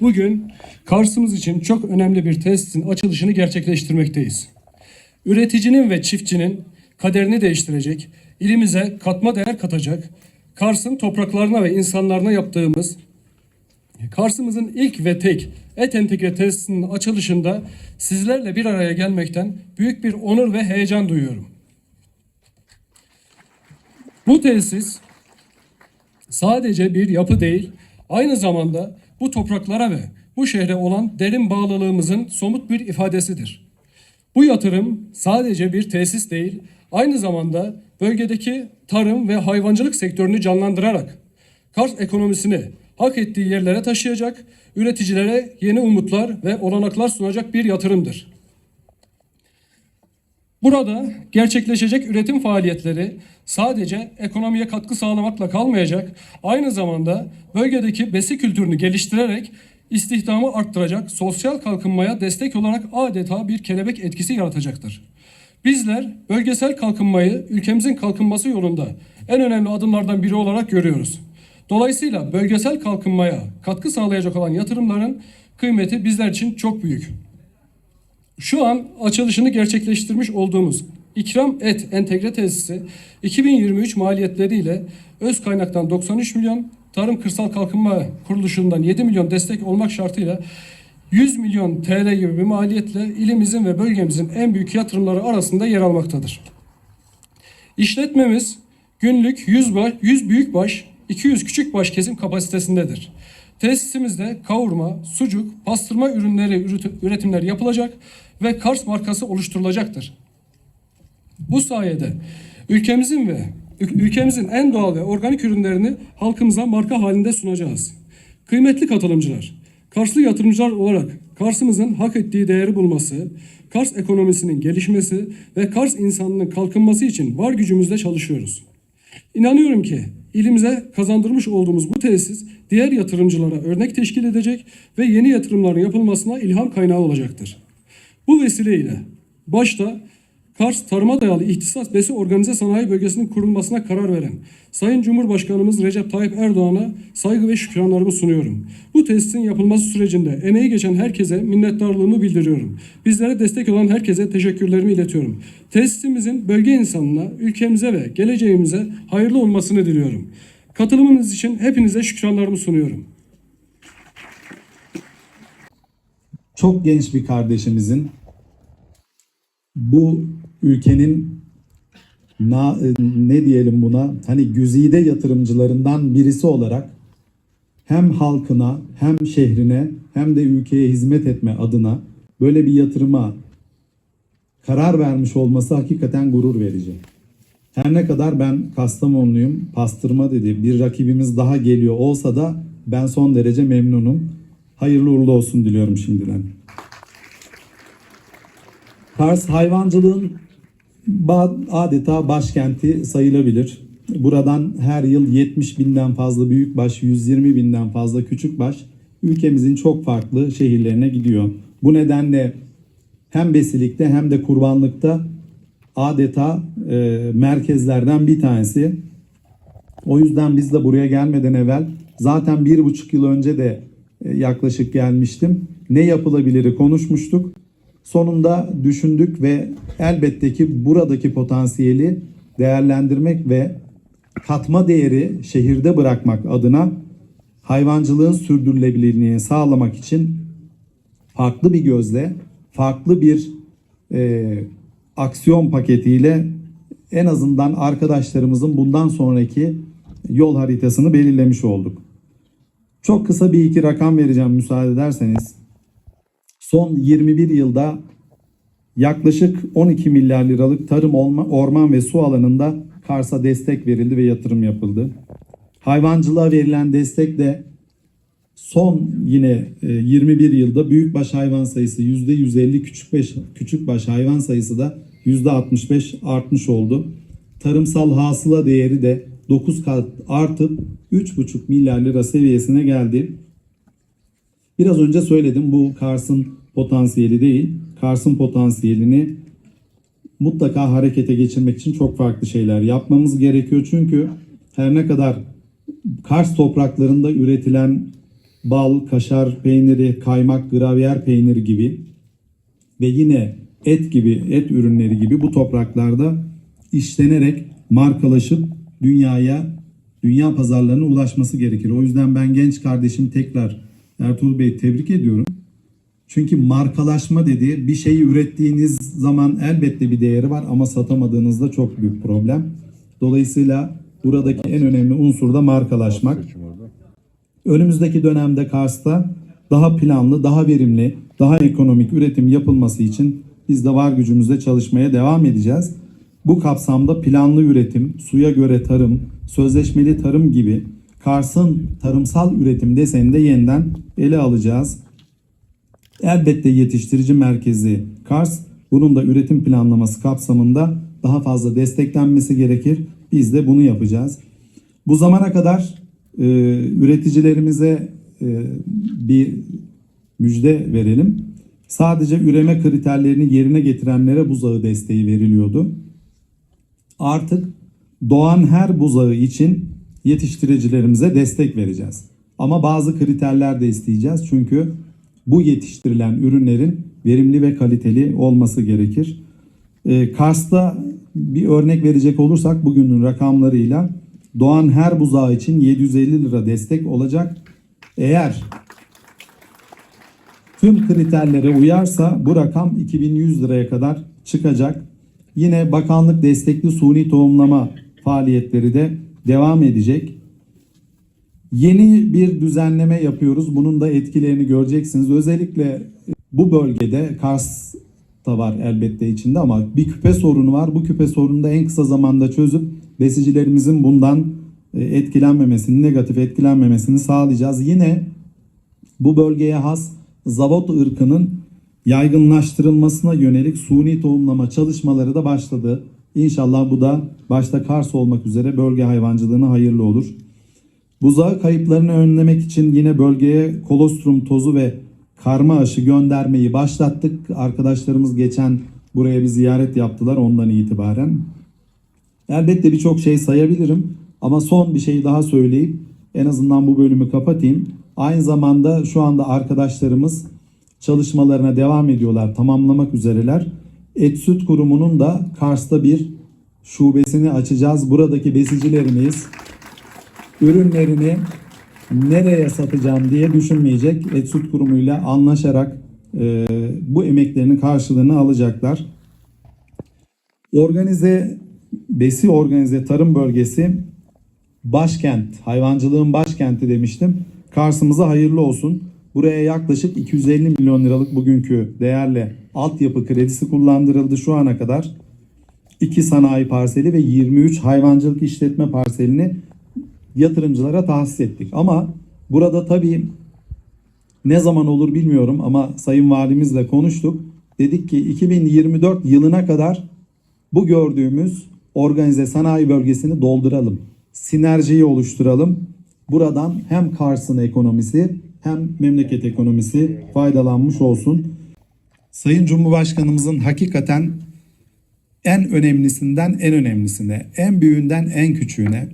Bugün Kars'ımız için çok önemli bir tesisin açılışını gerçekleştirmekteyiz. Üreticinin ve çiftçinin kaderini değiştirecek, ilimize katma değer katacak, Kars'ın topraklarına ve insanlarına yaptığımız Kars'ımızın ilk ve tek et entegre tesisinin açılışında sizlerle bir araya gelmekten büyük bir onur ve heyecan duyuyorum. Bu tesis sadece bir yapı değil, aynı zamanda bu topraklara ve bu şehre olan derin bağlılığımızın somut bir ifadesidir. Bu yatırım sadece bir tesis değil, aynı zamanda bölgedeki tarım ve hayvancılık sektörünü canlandırarak Kars ekonomisini hak ettiği yerlere taşıyacak, üreticilere yeni umutlar ve olanaklar sunacak bir yatırımdır. Burada gerçekleşecek üretim faaliyetleri sadece ekonomiye katkı sağlamakla kalmayacak, aynı zamanda bölgedeki besi kültürünü geliştirerek istihdamı arttıracak, sosyal kalkınmaya destek olarak adeta bir kelebek etkisi yaratacaktır. Bizler bölgesel kalkınmayı ülkemizin kalkınması yolunda en önemli adımlardan biri olarak görüyoruz. Dolayısıyla bölgesel kalkınmaya katkı sağlayacak olan yatırımların kıymeti bizler için çok büyük. Şu an açılışını gerçekleştirmiş olduğumuz İkram Et Entegre Tesisi 2023 maliyetleriyle öz kaynaktan 93 milyon, Tarım Kırsal Kalkınma Kuruluşu'ndan 7 milyon destek olmak şartıyla 100 milyon TL gibi bir maliyetle ilimizin ve bölgemizin en büyük yatırımları arasında yer almaktadır. İşletmemiz günlük 100, baş, 100 büyükbaş, 200 küçükbaş kesim kapasitesindedir. Tesisimizde kavurma, sucuk, pastırma ürünleri üretimler yapılacak ve Kars markası oluşturulacaktır. Bu sayede ülkemizin ve ülkemizin en doğal ve organik ürünlerini halkımıza marka halinde sunacağız. Kıymetli katılımcılar, Karslı yatırımcılar olarak Kars'ımızın hak ettiği değeri bulması, Kars ekonomisinin gelişmesi ve Kars insanının kalkınması için var gücümüzle çalışıyoruz. İnanıyorum ki ilimize kazandırmış olduğumuz bu tesis diğer yatırımcılara örnek teşkil edecek ve yeni yatırımların yapılmasına ilham kaynağı olacaktır. Bu vesileyle başta Kars tarıma dayalı ihtisas besi organize sanayi bölgesinin kurulmasına karar veren Sayın Cumhurbaşkanımız Recep Tayyip Erdoğan'a saygı ve şükranlarımı sunuyorum. Bu tesisin yapılması sürecinde emeği geçen herkese minnettarlığımı bildiriyorum. Bizlere destek olan herkese teşekkürlerimi iletiyorum. Tesisimizin bölge insanına, ülkemize ve geleceğimize hayırlı olmasını diliyorum. Katılımınız için hepinize şükranlarımı sunuyorum. çok genç bir kardeşimizin bu ülkenin na, ne diyelim buna hani güzide yatırımcılarından birisi olarak hem halkına hem şehrine hem de ülkeye hizmet etme adına böyle bir yatırıma karar vermiş olması hakikaten gurur verici. Her ne kadar ben Kastamonluyum, pastırma dedi bir rakibimiz daha geliyor olsa da ben son derece memnunum. Hayırlı uğurlu olsun diliyorum şimdiden. Kars hayvancılığın adeta başkenti sayılabilir. Buradan her yıl 70 binden fazla büyükbaş, 120 binden fazla küçükbaş ülkemizin çok farklı şehirlerine gidiyor. Bu nedenle hem besilikte hem de kurbanlıkta adeta e, merkezlerden bir tanesi. O yüzden biz de buraya gelmeden evvel zaten bir buçuk yıl önce de e, yaklaşık gelmiştim. Ne yapılabiliri konuşmuştuk. Sonunda düşündük ve elbette ki buradaki potansiyeli değerlendirmek ve katma değeri şehirde bırakmak adına hayvancılığın sürdürülebilirliğini sağlamak için farklı bir gözle, farklı bir e, aksiyon paketiyle en azından arkadaşlarımızın bundan sonraki yol haritasını belirlemiş olduk. Çok kısa bir iki rakam vereceğim müsaade ederseniz. Son 21 yılda yaklaşık 12 milyar liralık tarım, orman ve su alanında Kars'a destek verildi ve yatırım yapıldı. Hayvancılığa verilen destek de son yine 21 yılda büyükbaş hayvan sayısı %150, küçükbaş, küçükbaş hayvan sayısı da %65 artmış oldu. Tarımsal hasıla değeri de 9 kat artıp 3,5 milyar lira seviyesine geldi. Biraz önce söyledim bu Kars'ın potansiyeli değil. Kars'ın potansiyelini mutlaka harekete geçirmek için çok farklı şeyler yapmamız gerekiyor. Çünkü her ne kadar Kars topraklarında üretilen bal, kaşar peyniri, kaymak, gravyer peyniri gibi ve yine et gibi, et ürünleri gibi bu topraklarda işlenerek markalaşıp dünyaya, dünya pazarlarına ulaşması gerekir. O yüzden ben genç kardeşim tekrar Ertuğrul Bey tebrik ediyorum. Çünkü markalaşma dediği bir şeyi ürettiğiniz zaman elbette bir değeri var ama satamadığınızda çok büyük problem. Dolayısıyla buradaki en önemli unsur da markalaşmak. Önümüzdeki dönemde Kars'ta daha planlı, daha verimli, daha ekonomik üretim yapılması için biz de var gücümüzle çalışmaya devam edeceğiz. Bu kapsamda planlı üretim, suya göre tarım, sözleşmeli tarım gibi Kars'ın tarımsal üretim desenini de yeniden ele alacağız. Elbette yetiştirici merkezi Kars, bunun da üretim planlaması kapsamında daha fazla desteklenmesi gerekir. Biz de bunu yapacağız. Bu zamana kadar e, üreticilerimize e, bir müjde verelim. Sadece üreme kriterlerini yerine getirenlere buzağı desteği veriliyordu. Artık doğan her buzağı için yetiştiricilerimize destek vereceğiz. Ama bazı kriterler de isteyeceğiz. Çünkü bu yetiştirilen ürünlerin verimli ve kaliteli olması gerekir. Ee, Kars'ta bir örnek verecek olursak bugünün rakamlarıyla doğan her buzağı için 750 lira destek olacak. Eğer tüm kriterlere uyarsa bu rakam 2100 liraya kadar çıkacak. Yine bakanlık destekli suni tohumlama faaliyetleri de devam edecek. Yeni bir düzenleme yapıyoruz. Bunun da etkilerini göreceksiniz. Özellikle bu bölgede Kars da var elbette içinde ama bir küpe sorunu var. Bu küpe sorununu da en kısa zamanda çözüp besicilerimizin bundan e, etkilenmemesini, negatif etkilenmemesini sağlayacağız. Yine bu bölgeye has zavot ırkının yaygınlaştırılmasına yönelik suni tohumlama çalışmaları da başladı. İnşallah bu da başta Kars olmak üzere bölge hayvancılığına hayırlı olur. Buzağı kayıplarını önlemek için yine bölgeye kolostrum tozu ve karma aşı göndermeyi başlattık. Arkadaşlarımız geçen buraya bir ziyaret yaptılar ondan itibaren. Elbette birçok şey sayabilirim ama son bir şey daha söyleyip en azından bu bölümü kapatayım. Aynı zamanda şu anda arkadaşlarımız çalışmalarına devam ediyorlar, tamamlamak üzereler. Et Süt Kurumu'nun da Kars'ta bir şubesini açacağız. Buradaki besicilerimiz ürünlerini nereye satacağım diye düşünmeyecek. Et Süt Kurumu'yla anlaşarak e, bu emeklerinin karşılığını alacaklar. Organize besi organize tarım bölgesi başkent, hayvancılığın başkenti demiştim. Kars'ımıza hayırlı olsun. Buraya yaklaşık 250 milyon liralık bugünkü değerle altyapı kredisi kullandırıldı şu ana kadar. 2 sanayi parseli ve 23 hayvancılık işletme parselini yatırımcılara tahsis ettik. Ama burada tabii ne zaman olur bilmiyorum ama Sayın Valimizle konuştuk. Dedik ki 2024 yılına kadar bu gördüğümüz organize sanayi bölgesini dolduralım. Sinerjiyi oluşturalım. Buradan hem Kars'ın ekonomisi hem memleket ekonomisi faydalanmış olsun. Sayın Cumhurbaşkanımızın hakikaten en önemlisinden en önemlisine, en büyüğünden en küçüğüne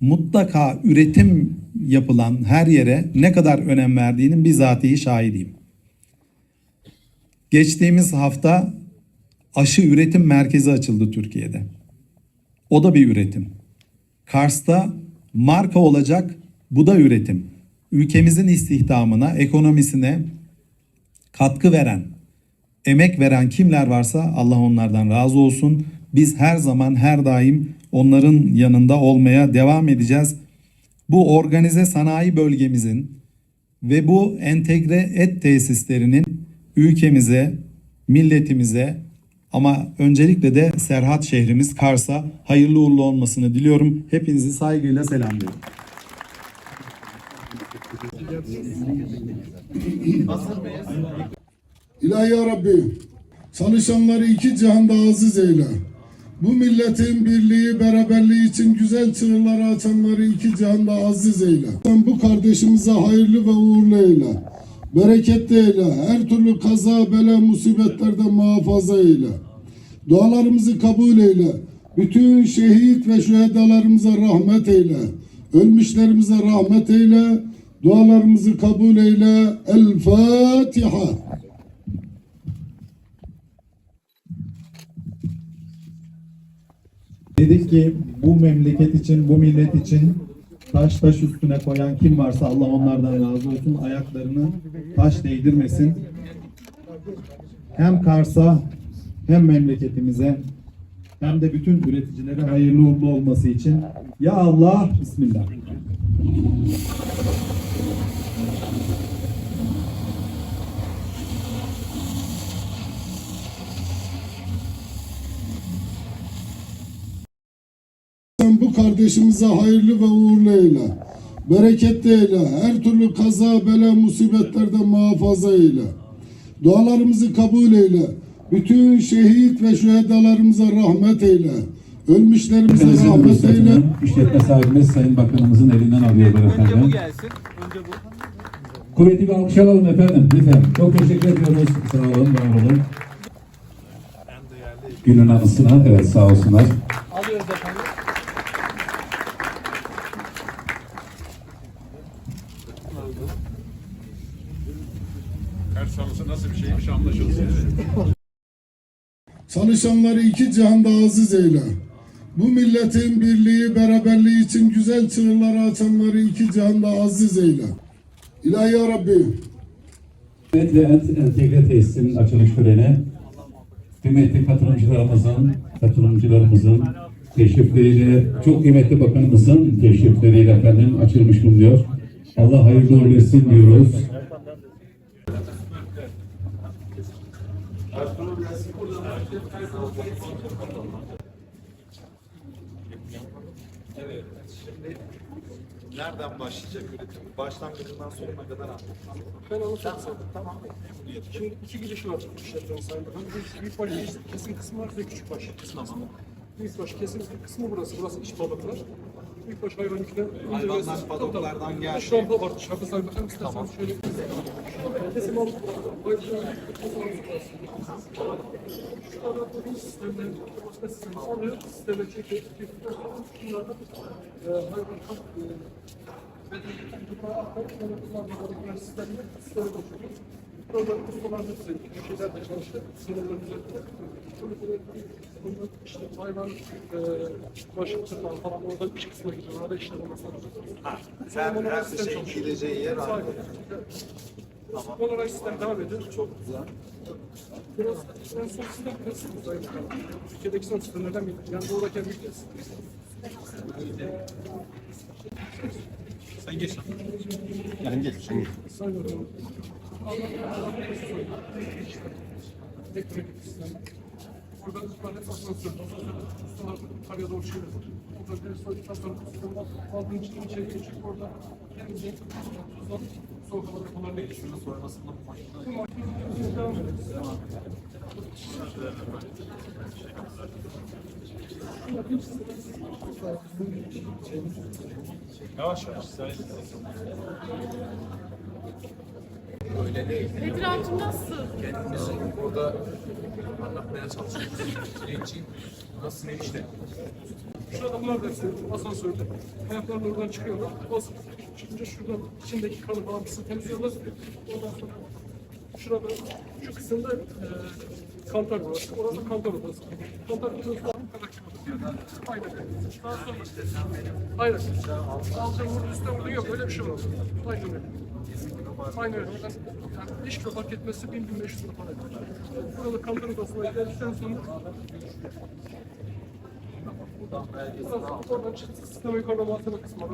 mutlaka üretim yapılan her yere ne kadar önem verdiğinin bizatihi şahidiyim. Geçtiğimiz hafta aşı üretim merkezi açıldı Türkiye'de. O da bir üretim. Kars'ta marka olacak bu da üretim. Ülkemizin istihdamına, ekonomisine katkı veren, emek veren kimler varsa Allah onlardan razı olsun. Biz her zaman her daim onların yanında olmaya devam edeceğiz. Bu organize sanayi bölgemizin ve bu entegre et tesislerinin ülkemize, milletimize ama öncelikle de Serhat şehrimiz Kars'a hayırlı uğurlu olmasını diliyorum. Hepinizi saygıyla selamlıyorum. İlahi ya Rabbi, çalışanları iki cihanda aziz eyle. Bu milletin birliği, beraberliği için güzel çığırları açanları iki cihanda aziz eyle. Sen bu kardeşimize hayırlı ve uğurlu eyle. Bereketli eyle. Her türlü kaza, bela, musibetlerden muhafaza eyle. Dualarımızı kabul eyle. Bütün şehit ve şühedalarımıza rahmet eyle. Ölmüşlerimize rahmet eyle. Dualarımızı kabul eyle. El Fatiha. Dedik ki bu memleket için, bu millet için taş taş üstüne koyan kim varsa Allah onlardan razı olsun. Ayaklarını taş değdirmesin. Hem Kars'a hem memleketimize hem de bütün üreticilere hayırlı uğurlu olması için ya Allah Bismillah. Sen bu kardeşimize hayırlı ve uğurlu eyle. Bereketli eyle. Her türlü kaza, bela, musibetlerden muhafaza eyle. Dualarımızı kabul eyle. Bütün şehit ve şühedalarımıza rahmet eyle. Ölmüşlerimize Denizli rahmet eyle. İşletme sahibimiz Sayın Bakanımızın elinden alıyorlar efendim. gelsin. Önce bu. Kuvvetli bir alkış alalım efendim. Lütfen. Çok teşekkür ediyoruz. Sağ olun, var olun. Günün anısına, evet sağ olsunlar. Alıyoruz efendim. Çalışanları iki cihanda aziz eyle. Bu milletin birliği, beraberliği için güzel çığırları açanları iki cihanda aziz eyle. İlahi ya Rabbi, Evet ve Ent- Entegre Tesisinin açılış töreni kıymetli katılımcılarımızın, katılımcılarımızın teşrifleriyle, çok kıymetli bakanımızın teşrifleriyle efendim açılmış bulunuyor. Allah hayırlı uğurlu diyoruz. Nereden başlayacak üretim? Başlangıcından sonuna kadar anlatın. Ben anlatacağım. Tamam. Şimdi iki giriş var işletmenin. Bir büyük baş kesim kısmı var ve küçük baş kısmı var. Büyük baş kesim kısmı burası. Burası iç balıklar. Büyük baş hayvan yükle. Hayvanlar balıklardan geldi. Şu anda var. Dışarıda Sayın Bakan istersen şöyle kesim alıp şu arada bu sistemden başka sistemi alıyor. Sisteme çekiyor. Bunlarda e, hayvan kamp e, Program kurumlar hepsi şeyler de çalıştı. Sınırların üzerinde. İşte hayvan e, başı tırnağı falan orada iç kısmına gidiyor. Orada işlem olması lazım. Her, Sonra her çalışıyor. gideceği yer aynı. Tamam. Olarak sistem devam ediyor. Çok güzel. Biraz en son sistem klasik uzaylı. Türkiye'deki son sistemlerden biri. Yani doğrudan büyük sistem. Sayıyorum. Elektronik sistem. Burada tuvalet asansör. Asansör yukarıya doğru çıkıyor. Orada bir asansör sistemi var. Aldığın için içeri geçip orada kendinize tuzdan soğuk hava depolarına geçiyor. Sonrasında bu makine. Bu makine devam ediyoruz. Etrafı nasıl? Burada anlatmaya çalışıyoruz. Birinci nasıl enişte? Şurada bunlar da asansörde. Ayaklarla oradan çıkıyorlar. Basıp çıkınca şuradan içindeki kanı falan kısmı temizliyorlar. Ondan sonra şurada şu kısımda e, kantar burası. Orası kantar odası. Kantar odası çıkmadı. Aynen öyle. Daha sonra Aynen. Altın vurdu üstte vurdu yok öyle bir şey olmaz. Aynen öyle. Yani, yani iş fark etmesi 1000-1500 lira para eder. Burada kantar odasına geldikten sonra Oradan çıktı. Sisteme yukarıda malzeme kısmı.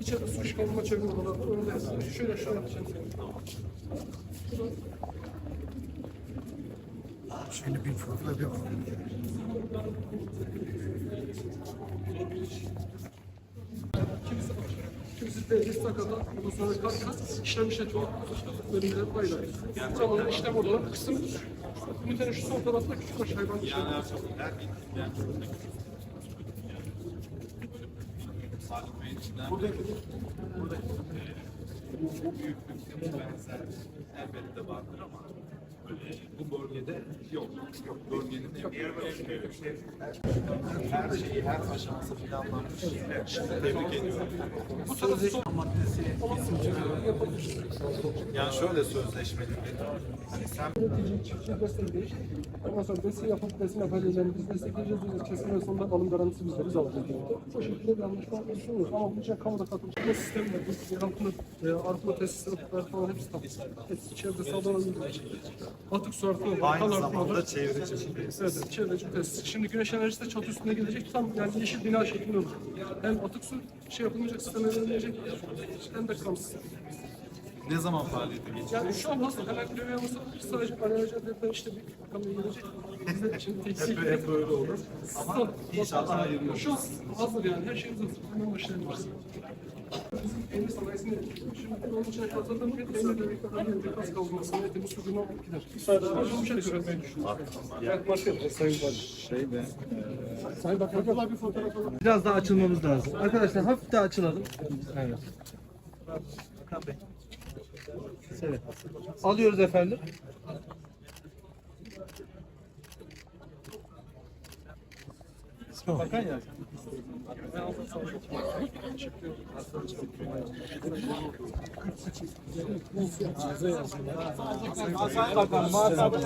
İçeride su çıkarma çevre odaları var. Önde şöyle şöyle yapacağım. Şöyle bir fırla bir Kimisi Kimisi de sakada, ondan sonra karkas, işlem işletiyor. Bölümde baylar. Zamanında işlem odaları kısım. Ünitenin şu sol tarafta küçük baş hayvan işlemi. Buradaki, buradaki bu büyüklükte bu benzer elbette vardır ama Bu bölgede yok. Yok bölgenin her şeyi, her aşaması planlanmış. Şimdi tebrik ediyorum. Bu sözleşme maddesi yani şöyle sözleşmeli hani sen Üretici, çiftçi destekleyiş. Ondan sonra desteği yapıp destek yapabileceğini biz destekleyeceğiz. Biz kesin ve sonunda alım garantisi bizde biz alacağız. Bu şekilde bir anlaşma düşünüyoruz. Ama bunun için kamuda katılmış. Bu sistem var. Bu yalıtma, e, arıtma tesisleri falan hepsi tabii. Hepsi çevresel alanı Atık su arıtma, aynı kal zamanda çevreci bir Evet, evet, çevreci bir tesis. Şimdi güneş enerjisi de çatı üstüne gelecek. Tam yani yeşil bina şeklinde olacak. Hem atık su şey yapılmayacak, sisteme verilecek. Hem de kampüs. ne zaman faaliyete geçecek? Yani şu an nasıl? Hemen bir olsa sadece alerjilerden işte bir kamuya gelecek. Bize şimdi tekstil Hep, hep böyle olur. Ama inşallah hayırlı olur. Şu an hazır yani her şeyimiz hazır. Hemen başlayabiliriz. De şey alalım. Biraz daha açılmamız lazım. Arkadaşlar hafif daha açılalım. Evet. Alıyoruz efendim. Bakan ya. Sayın Bakan, muhatabı